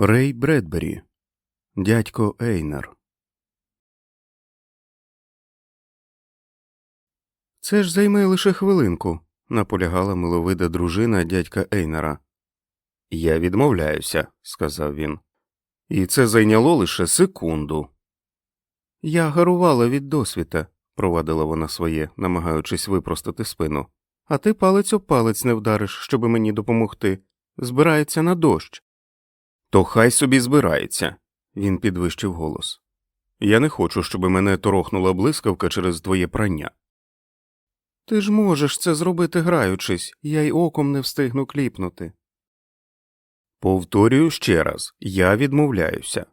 Рей Бредбері, дядько Ейнар. Це ж займе лише хвилинку, наполягала миловида дружина дядька Ейнара. Я відмовляюся, сказав він. І це зайняло лише секунду. Я гарувала від досвіта, провадила вона своє, намагаючись випростати спину. А ти палець об палець не вдариш, щоби мені допомогти. Збирається на дощ. То хай собі збирається, він підвищив голос. Я не хочу, щоб мене торохнула блискавка через твоє прання. Ти ж можеш це зробити граючись, я й оком не встигну кліпнути. Повторюю ще раз я відмовляюся.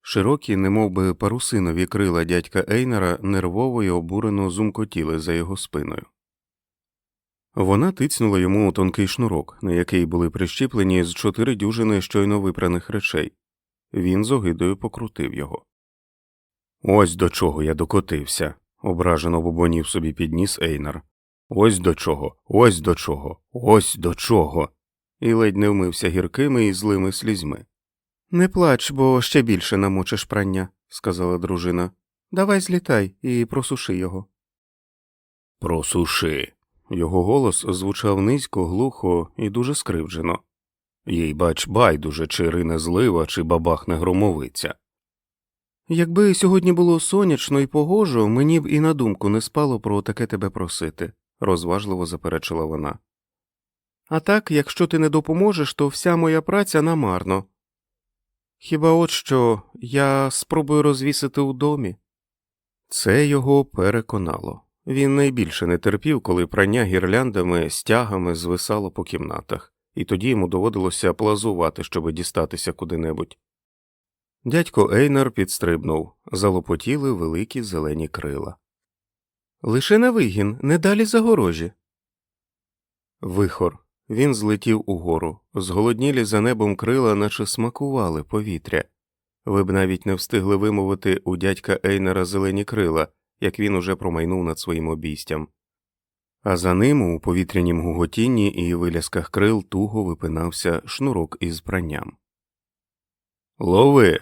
Широкі, немов би парусинові крила дядька Ейнера нервово й обурено зумкотіли за його спиною. Вона тицнула йому у тонкий шнурок, на який були прищіплені з чотири дюжини щойно випраних речей. Він з огидою покрутив його. Ось до чого я докотився, ображено бубонів собі підніс Ейнар. Ось до чого, ось до чого, ось до чого. І ледь не вмився гіркими і злими слізьми. Не плач, бо ще більше намочиш прання, сказала дружина. Давай злітай і просуши його. Просуши. Його голос звучав низько, глухо і дуже скривджено. Їй бач байдуже, чи рине злива, чи бабахне громовиця. Якби сьогодні було сонячно і погожо, мені б і на думку не спало про таке тебе просити, розважливо заперечила вона. А так, якщо ти не допоможеш, то вся моя праця намарно. Хіба от що я спробую розвісити у домі? Це його переконало. Він найбільше не терпів, коли прання гірляндами стягами звисало по кімнатах, і тоді йому доводилося плазувати, щоб дістатися куди-небудь. Дядько Ейнар підстрибнув, залопотіли великі зелені крила. Лише на вигін, не далі загорожі. Вихор. Він злетів угору, зголоднілі за небом крила, наче смакували повітря. Ви б навіть не встигли вимовити у дядька Ейнера зелені крила, як він уже промайнув над своїм обійстям. А за ним у повітрянім гуготінні і вилясках крил туго випинався шнурок із пранням. Лови.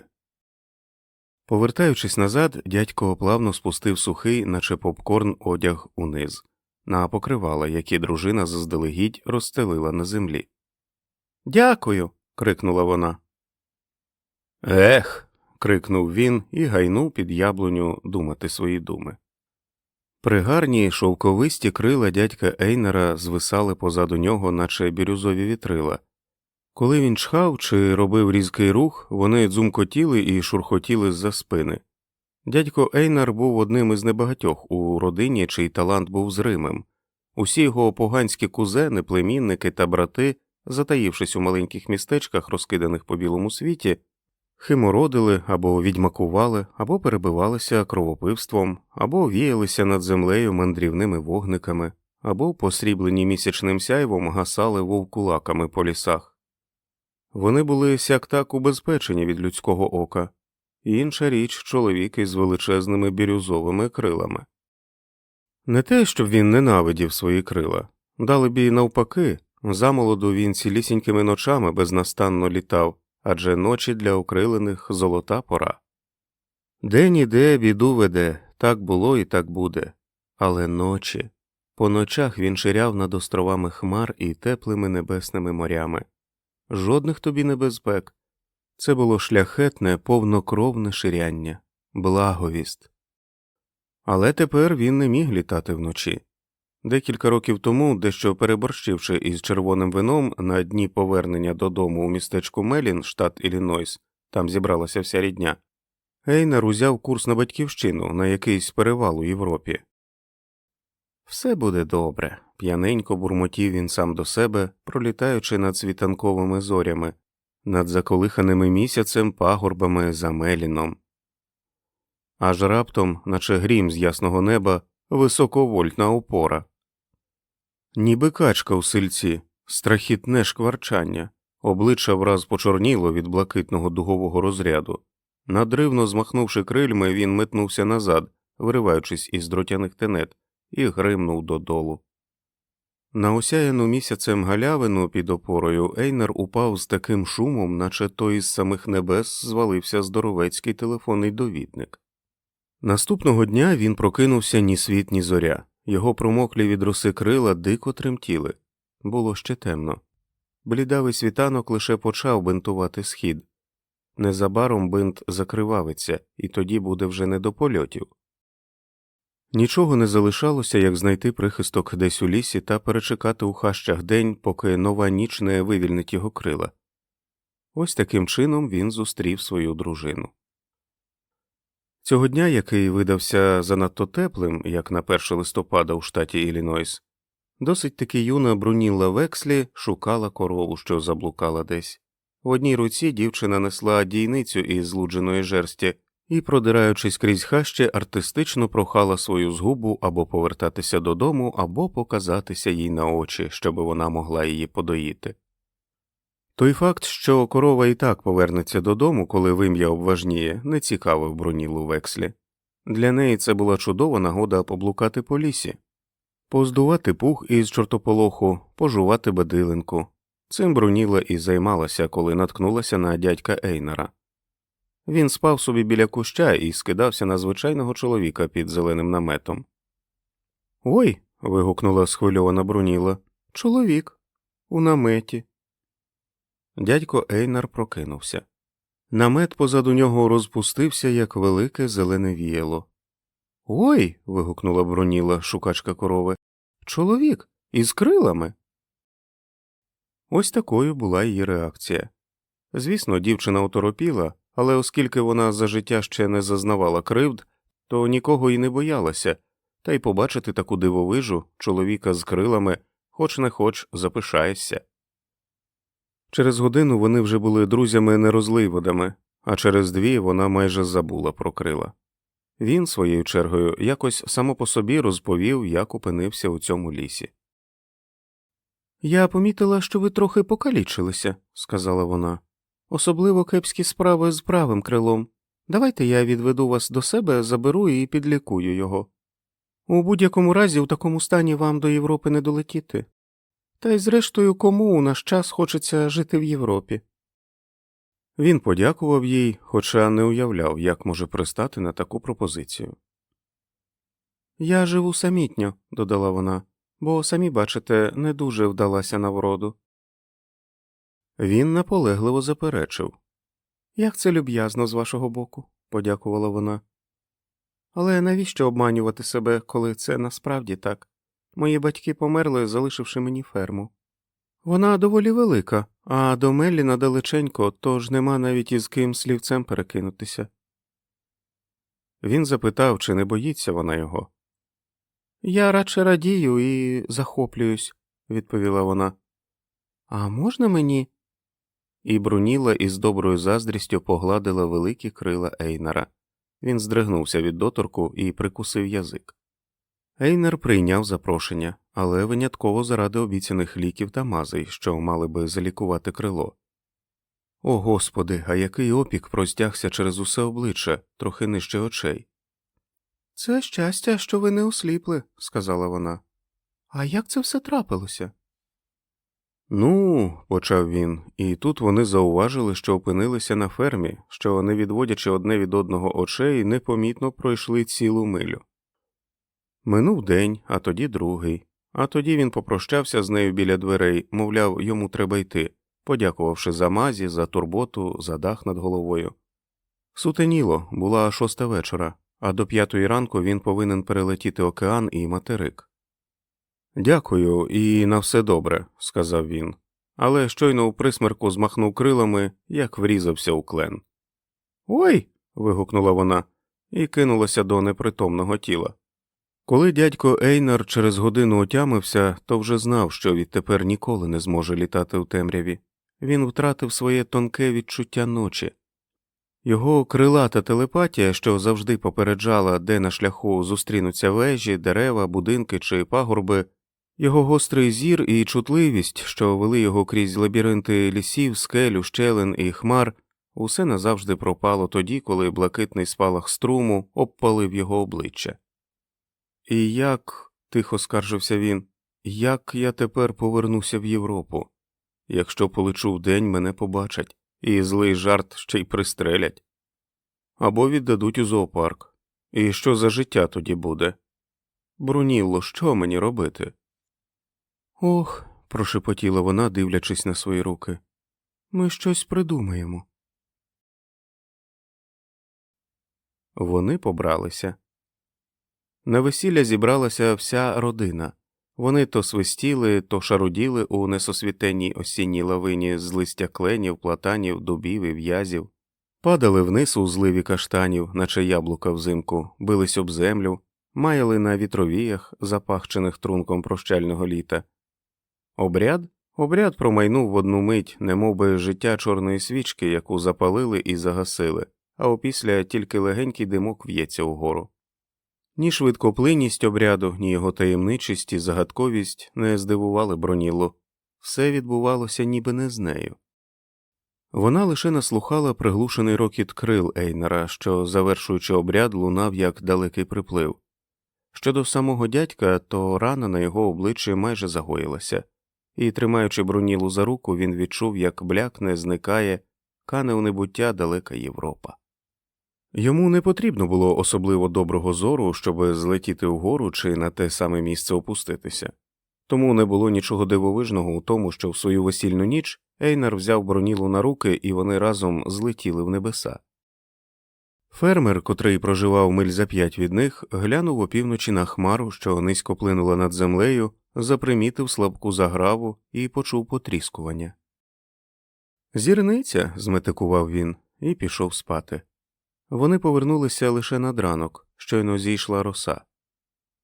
Повертаючись назад, дядько плавно спустив сухий, наче попкорн, одяг униз, на покривала, які дружина заздалегідь розстелила на землі. Дякую. крикнула вона. Ех. Крикнув він і гайнув під яблуню думати свої думи. Пригарні шовковисті крила дядька Ейнера звисали позаду нього, наче бірюзові вітрила. Коли він чхав чи робив різкий рух, вони дзумкотіли і шурхотіли з-за спини. Дядько Ейнар був одним із небагатьох у родині, чий талант був зримим. Усі його поганські кузени, племінники та брати, затаївшись у маленьких містечках, розкиданих по білому світі, химородили або відьмакували, або перебивалися кровопивством, або віялися над землею мандрівними вогниками, або, посріблені місячним сяйвом, гасали вовкулаками по лісах. Вони були сяк так убезпечені від людського ока, інша річ чоловіки з величезними бірюзовими крилами. Не те, щоб він ненавидів свої крила, дали б і навпаки, замолоду він цілісінькими ночами безнастанно літав, адже ночі для окрилених золота пора. День іде, біду веде, так було і так буде, але ночі. По ночах він ширяв над островами хмар і теплими небесними морями. Жодних тобі небезпек. Це було шляхетне, повнокровне ширяння, благовіст. Але тепер він не міг літати вночі. Декілька років тому, дещо переборщивши із червоним вином на дні повернення додому у містечку Мелін, штат Іллінойс, там зібралася вся рідня, Ейнер узяв курс на батьківщину на якийсь перевал у Європі. Все буде добре, п'яненько бурмотів він сам до себе, пролітаючи над світанковими зорями, над заколиханими місяцем пагорбами за Меліном. Аж раптом, наче грім з ясного неба, високовольтна опора. Ніби качка у сильці, страхітне шкварчання, обличчя враз почорніло від блакитного дугового розряду. Надривно змахнувши крильми, він метнувся назад, вириваючись із дротяних тенет, і гримнув додолу. На осяяну місяцем галявину під опорою Ейнер упав з таким шумом, наче той із самих небес звалився здоровецький телефонний довідник. Наступного дня він прокинувся ні світ, ні зоря, його промоклі від роси крила дико тремтіли. Було ще темно. Блідавий світанок лише почав бинтувати схід. Незабаром бинт закривавиться, і тоді буде вже не до польотів. Нічого не залишалося, як знайти прихисток десь у лісі та перечекати у хащах день, поки нова ніч не вивільнить його крила. Ось таким чином він зустрів свою дружину. Цього дня, який видався занадто теплим, як на 1 листопада у штаті Іллінойс, досить таки юна Брунілла Векслі шукала корову, що заблукала десь. В одній руці дівчина несла дійницю із злудженої жерсті і, продираючись крізь хащі, артистично прохала свою згубу або повертатися додому, або показатися їй на очі, щоб вона могла її подоїти. Той факт, що корова і так повернеться додому, коли вим'я обважніє, не цікавив Брунілу Векслі. Для неї це була чудова нагода поблукати по лісі, поздувати пух із чортополоху, пожувати бадилинку. Цим Бруніла і займалася, коли наткнулася на дядька Ейнера. Він спав собі біля куща і скидався на звичайного чоловіка під зеленим наметом. Ой. вигукнула схвильована Бруніла. Чоловік. У наметі. Дядько Ейнар прокинувся. Намет позаду нього розпустився, як велике зелене віяло. Ой. вигукнула Бруніла, шукачка корови. Чоловік із крилами. Ось такою була її реакція. Звісно, дівчина оторопіла, але оскільки вона за життя ще не зазнавала кривд, то нікого й не боялася, та й побачити таку дивовижу чоловіка з крилами, хоч не хоч запишаєшся. Через годину вони вже були друзями нерозливодами, а через дві вона майже забула про крила. Він, своєю чергою, якось само по собі розповів, як опинився у цьому лісі. Я помітила, що ви трохи покалічилися, сказала вона. Особливо кепські справи з правим крилом. Давайте я відведу вас до себе, заберу і підлікую його. У будь-якому разі, у такому стані вам до Європи не долетіти. Та й зрештою, кому у наш час хочеться жити в Європі. Він подякував їй, хоча не уявляв, як може пристати на таку пропозицію. Я живу самітньо, додала вона, бо, самі бачите, не дуже вдалася на вроду. Він наполегливо заперечив. Як це люб'язно з вашого боку, подякувала вона. Але навіщо обманювати себе, коли це насправді так? Мої батьки померли, залишивши мені ферму. Вона доволі велика, а до Меллі надалеченько, тож нема навіть із ким слівцем перекинутися. Він запитав, чи не боїться вона його. Я радше радію і захоплююсь, відповіла вона. А можна мені? І Бруніла із доброю заздрістю погладила великі крила Ейнара. Він здригнувся від доторку і прикусив язик. Ейнер прийняв запрошення, але винятково заради обіцяних ліків та мазей, що мали би залікувати крило. О господи, а який опік простягся через усе обличчя, трохи нижче очей. Це щастя, що ви не осліпли, сказала вона. А як це все трапилося? Ну, почав він, і тут вони зауважили, що опинилися на фермі, що, не відводячи одне від одного очей, непомітно пройшли цілу милю. Минув день, а тоді другий, а тоді він попрощався з нею біля дверей, мовляв, йому треба йти, подякувавши за мазі, за турботу, за дах над головою. Сутеніло, була шоста вечора, а до п'ятої ранку він повинен перелетіти океан і материк. Дякую, і на все добре, сказав він, але щойно у присмерку змахнув крилами, як врізався у клен. Ой. вигукнула вона і кинулася до непритомного тіла. Коли дядько Ейнар через годину отямився, то вже знав, що відтепер ніколи не зможе літати у темряві. Він втратив своє тонке відчуття ночі. Його крилата телепатія, що завжди попереджала, де на шляху зустрінуться вежі, дерева, будинки чи пагорби, його гострий зір і чутливість, що вели його крізь лабіринти лісів, скелю, щелин і хмар, усе назавжди пропало тоді, коли блакитний спалах струму обпалив його обличчя. І як, тихо скаржився він, як я тепер повернуся в Європу? Якщо полечу вдень, мене побачать, і злий жарт ще й пристрелять. Або віддадуть у зоопарк. І що за життя тоді буде? Брунілло, що мені робити? Ох, прошепотіла вона, дивлячись на свої руки. Ми щось придумаємо. Вони побралися. На весілля зібралася вся родина. Вони то свистіли, то шаруділи у несосвітенній осінній лавині з листя кленів, платанів, дубів і в'язів, падали вниз у зливі каштанів, наче яблука взимку, бились об землю, маяли на вітровіях, запахчених трунком прощального літа. Обряд? Обряд промайнув в одну мить, немов би життя чорної свічки, яку запалили і загасили, а опісля тільки легенький димок в'ється угору. Ні швидкоплинність обряду, ні його таємничість і загадковість не здивували Бронілу. Все відбувалося ніби не з нею. Вона лише наслухала приглушений рокіт крил Ейнера, що, завершуючи обряд, лунав як далекий приплив. Щодо самого дядька, то рана на його обличчі майже загоїлася, і, тримаючи Бронілу за руку, він відчув, як блякне, зникає, кане у небуття далека Європа. Йому не потрібно було особливо доброго зору, щоб злетіти вгору чи на те саме місце опуститися, тому не було нічого дивовижного у тому, що в свою весільну ніч Ейнар взяв бронілу на руки і вони разом злетіли в небеса. Фермер, котрий проживав миль за п'ять від них, глянув опівночі на хмару, що низько плинула над землею, запримітив слабку заграву і почув потріскування. Зірниця, зметикував він, і пішов спати. Вони повернулися лише над ранок, щойно зійшла роса.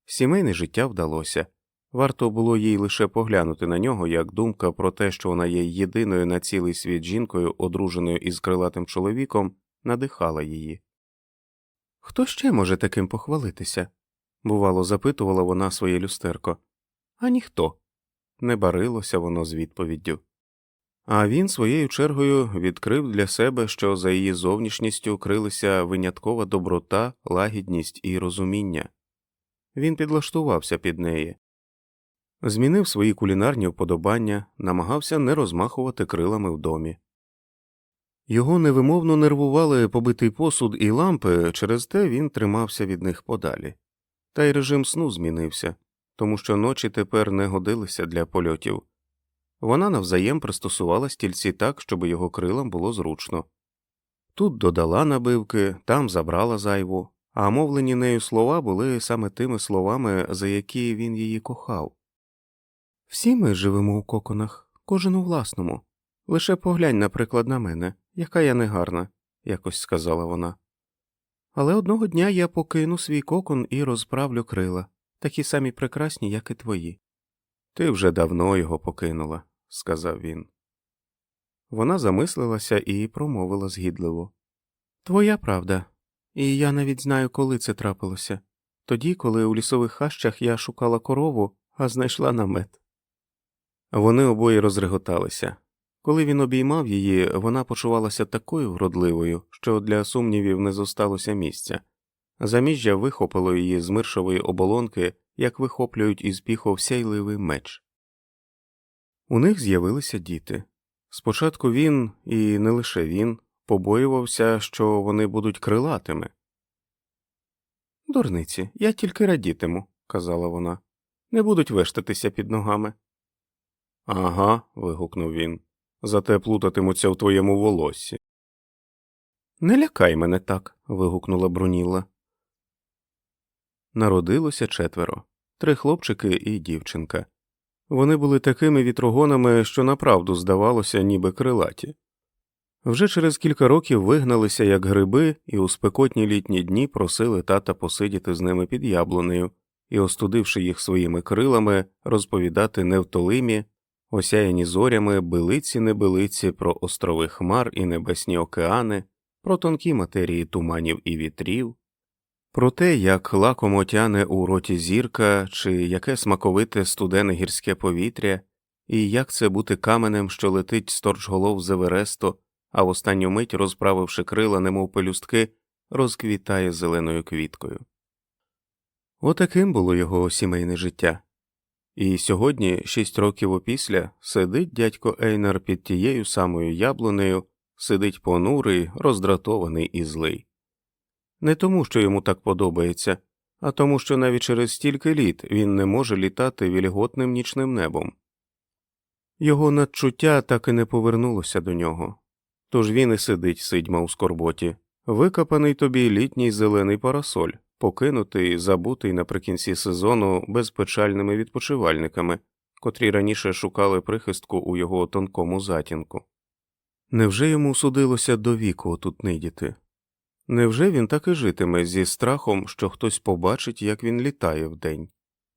Сімейне життя вдалося. Варто було їй лише поглянути на нього, як думка про те, що вона є єдиною на цілий світ жінкою, одруженою із крилатим чоловіком, надихала її. Хто ще може таким похвалитися? бувало, запитувала вона своє люстерко. А ніхто. Не барилося воно з відповіддю. А він своєю чергою відкрив для себе, що за її зовнішністю крилися виняткова доброта, лагідність і розуміння. Він підлаштувався під неї, змінив свої кулінарні вподобання, намагався не розмахувати крилами в домі. Його невимовно нервували побитий посуд і лампи, через те він тримався від них подалі. Та й режим сну змінився, тому що ночі тепер не годилися для польотів. Вона навзаєм пристосувала стільці так, щоб його крилам було зручно. Тут додала набивки, там забрала зайву, а мовлені нею слова були саме тими словами, за які він її кохав. Всі ми живемо у коконах, кожен у власному. Лише поглянь, наприклад, на мене, яка я негарна, якось сказала вона. Але одного дня я покину свій кокон і розправлю крила, такі самі прекрасні, як і твої. Ти вже давно його покинула, сказав він. Вона замислилася і промовила згідливо. Твоя правда, і я навіть знаю, коли це трапилося тоді, коли у лісових хащах я шукала корову, а знайшла намет. Вони обоє розреготалися. Коли він обіймав її, вона почувалася такою вродливою, що для сумнівів не зосталося місця. Заміжжя вихопило її з миршової оболонки, як вихоплюють із піхов сяйливий меч. У них з'явилися діти. Спочатку він, і не лише він, побоювався, що вони будуть крилатими. Дурниці, я тільки радітиму, казала вона. Не будуть вештатися під ногами. Ага. вигукнув він. Зате плутатимуться в твоєму волоссі. Не лякай мене так. вигукнула Брунілла. Народилося четверо три хлопчики і дівчинка. Вони були такими вітрогонами, що направду здавалося, ніби крилаті. Вже через кілька років вигналися як гриби і у спекотні літні дні просили тата посидіти з ними під яблунею і, остудивши їх своїми крилами, розповідати невтолимі, осяяні зорями билиці небилиці про острови хмар і небесні океани, про тонкі матерії туманів і вітрів, про те, як лакомо тяне у роті зірка, чи яке смаковите студене гірське повітря, і як це бути каменем, що летить сторч голов з Евересту, а в останню мить, розправивши крила, немов пелюстки, розквітає зеленою квіткою. Отаким було його сімейне життя. І сьогодні, шість років опісля, сидить дядько Ейнар під тією самою яблунею, сидить понурий, роздратований і злий. Не тому, що йому так подобається, а тому, що навіть через стільки літ він не може літати вільготним нічним небом. Його надчуття так і не повернулося до нього. Тож він і сидить сидьма у скорботі, викопаний тобі літній зелений парасоль, покинутий, забутий наприкінці сезону безпечальними відпочивальниками, котрі раніше шукали прихистку у його тонкому затінку. Невже йому судилося до віку тут нидіти? Невже він так і житиме зі страхом, що хтось побачить, як він літає вдень?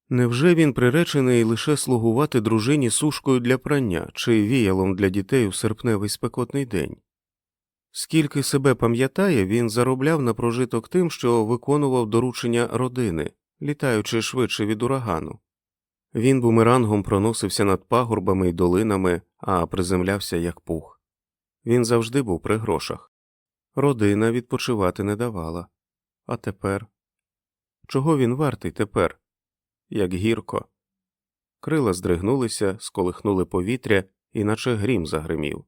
Невже він приречений лише слугувати дружині сушкою для прання чи віялом для дітей у серпневий спекотний день? Скільки себе пам'ятає, він заробляв на прожиток тим, що виконував доручення родини, літаючи швидше від урагану. Він бумерангом проносився над пагорбами й долинами, а приземлявся як пух. Він завжди був при грошах. Родина відпочивати не давала. А тепер? Чого він вартий тепер? Як гірко. Крила здригнулися, сколихнули повітря, і наче грім загримів.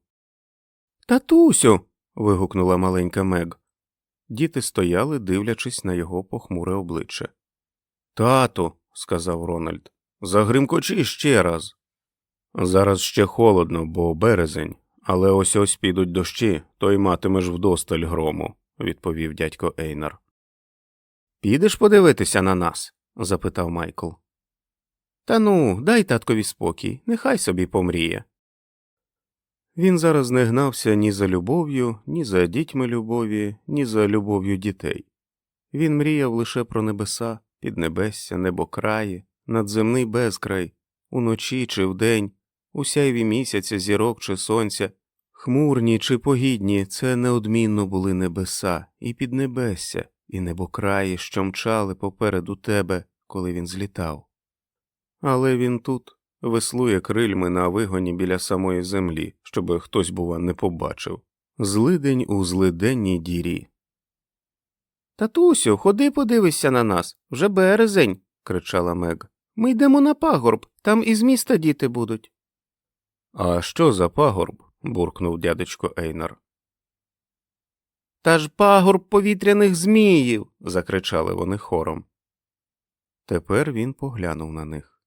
Татусю. вигукнула маленька Мег. Діти стояли, дивлячись на його похмуре обличчя. Тату, сказав Рональд, загримкочи ще раз. Зараз ще холодно, бо березень, але ось ось підуть дощі, то й матимеш вдосталь грому, відповів дядько Ейнар. Підеш подивитися на нас? запитав Майкл. Та ну, дай таткові спокій, нехай собі помріє. Він зараз не гнався ні за любов'ю, ні за дітьми любові, ні за любов'ю дітей. Він мріяв лише про небеса, піднебесся, небокраї, надземний безкрай, уночі чи вдень, у сяйві місяця, зірок чи сонця, хмурні чи погідні, це неодмінно були небеса, і піднебесся, і небокраї, що мчали попереду тебе, коли він злітав. Але він тут веслує крильми на вигоні біля самої землі, щоб хтось, бува, не побачив. Злидень у злиденній дірі. Татусю, ходи подивися на нас. Вже березень. кричала Мег. Ми йдемо на пагорб, там із міста діти будуть. А що за пагорб? буркнув дядечко Ейнар. Та ж пагорб повітряних зміїв. закричали вони хором. Тепер він поглянув на них.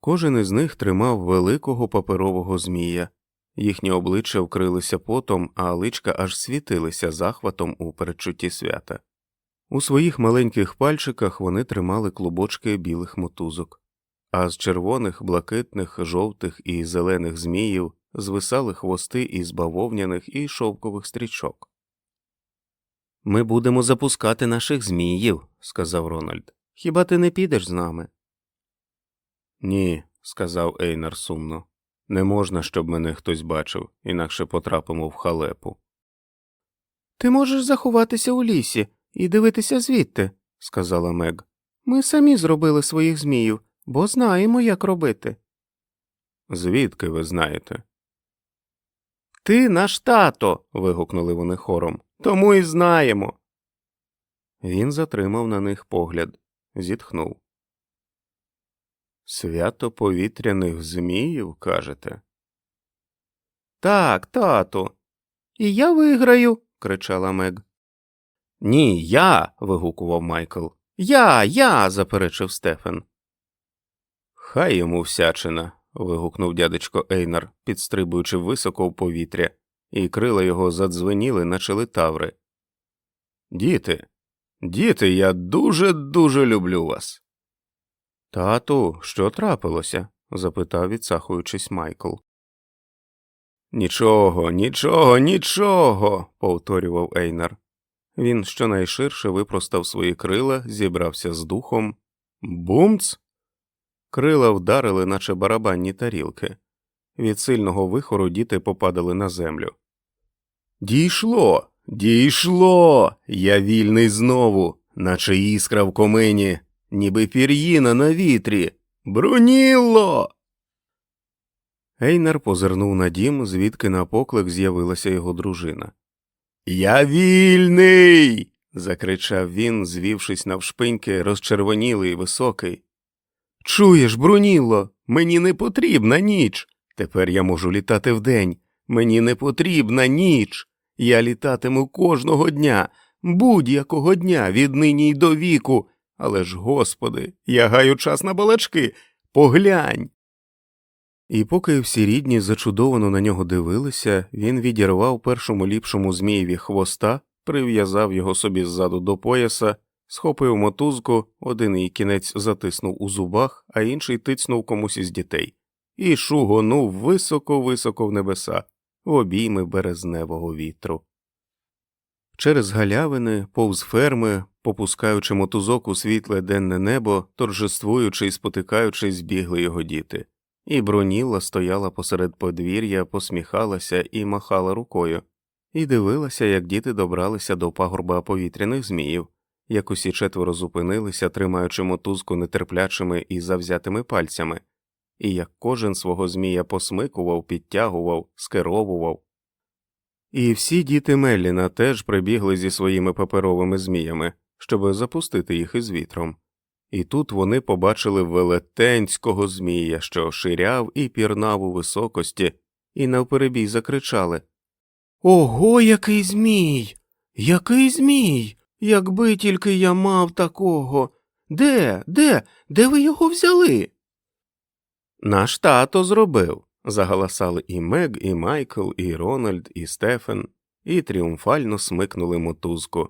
Кожен із них тримав великого паперового змія, їхні обличчя вкрилися потом, а личка аж світилися захватом у передчутті свята. У своїх маленьких пальчиках вони тримали клубочки білих мотузок, а з червоних, блакитних, жовтих і зелених зміїв звисали хвости із бавовняних і шовкових стрічок. Ми будемо запускати наших зміїв, сказав Рональд. Хіба ти не підеш з нами? Ні, сказав Ейнар сумно. Не можна, щоб мене хтось бачив, інакше потрапимо в халепу. Ти можеш заховатися у лісі і дивитися звідти, сказала Мег. Ми самі зробили своїх зміїв, бо знаємо, як робити. Звідки ви знаєте? Ти наш тато. вигукнули вони хором. Тому і знаємо. Він затримав на них погляд, зітхнув. Свято повітряних зміїв, кажете? Так, тату. І я виграю. кричала Мег. Ні, я. вигукував Майкл. Я, я. заперечив Стефен. Хай йому всячина. вигукнув дядечко Ейнар, підстрибуючи високо в повітря, і крила його задзвеніли, наче литаври. Діти, діти, я дуже дуже люблю вас. Тату, що трапилося? запитав, відсахуючись Майкл. Нічого, нічого, нічого, повторював Ейнар. Він щонайширше випростав свої крила, зібрався з духом. Бумц. Крила вдарили, наче барабанні тарілки. Від сильного вихору діти попадали на землю. Дійшло, дійшло. Я вільний знову, наче іскра в комині ніби пір'їна на вітрі. Брунілло. Ейнар позирнув на дім, звідки на поклик з'явилася його дружина. Я вільний. закричав він, звівшись навшпиньки, розчервонілий високий. Чуєш, Брунілло, мені не потрібна ніч. Тепер я можу літати вдень. Мені не потрібна ніч. Я літатиму кожного дня, будь-якого дня, віднині й до віку. Але ж, господи, я гаю час на балачки. Поглянь. І поки всі рідні зачудовано на нього дивилися, він відірвав першому ліпшому змієві хвоста, прив'язав його собі ззаду до пояса, схопив мотузку, один її кінець затиснув у зубах, а інший тицнув комусь із дітей, і шугонув високо-високо в небеса, в обійми березневого вітру. Через галявини, повз ферми, попускаючи мотузок у світле денне небо, торжествуючи й спотикаючись, бігли його діти. І Броніла стояла посеред подвір'я, посміхалася і махала рукою, і дивилася, як діти добралися до пагорба повітряних зміїв, як усі четверо зупинилися, тримаючи мотузку нетерплячими і завзятими пальцями, і як кожен свого змія посмикував, підтягував, скеровував. І всі діти Мелліна теж прибігли зі своїми паперовими зміями, щоб запустити їх із вітром. І тут вони побачили велетенського змія, що ширяв і пірнав у високості, і навперебій закричали Ого, який змій! Який змій! Якби тільки я мав такого. Де, де, де ви його взяли? Наш тато зробив. загаласали і Мег, і Майкл, і Рональд, і Стефен, і тріумфально смикнули мотузку.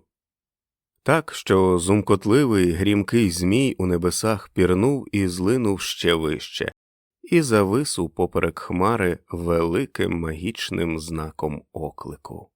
Так що зумкотливий грімкий змій у небесах пірнув і злинув ще вище, і завис упоперек хмари великим магічним знаком оклику.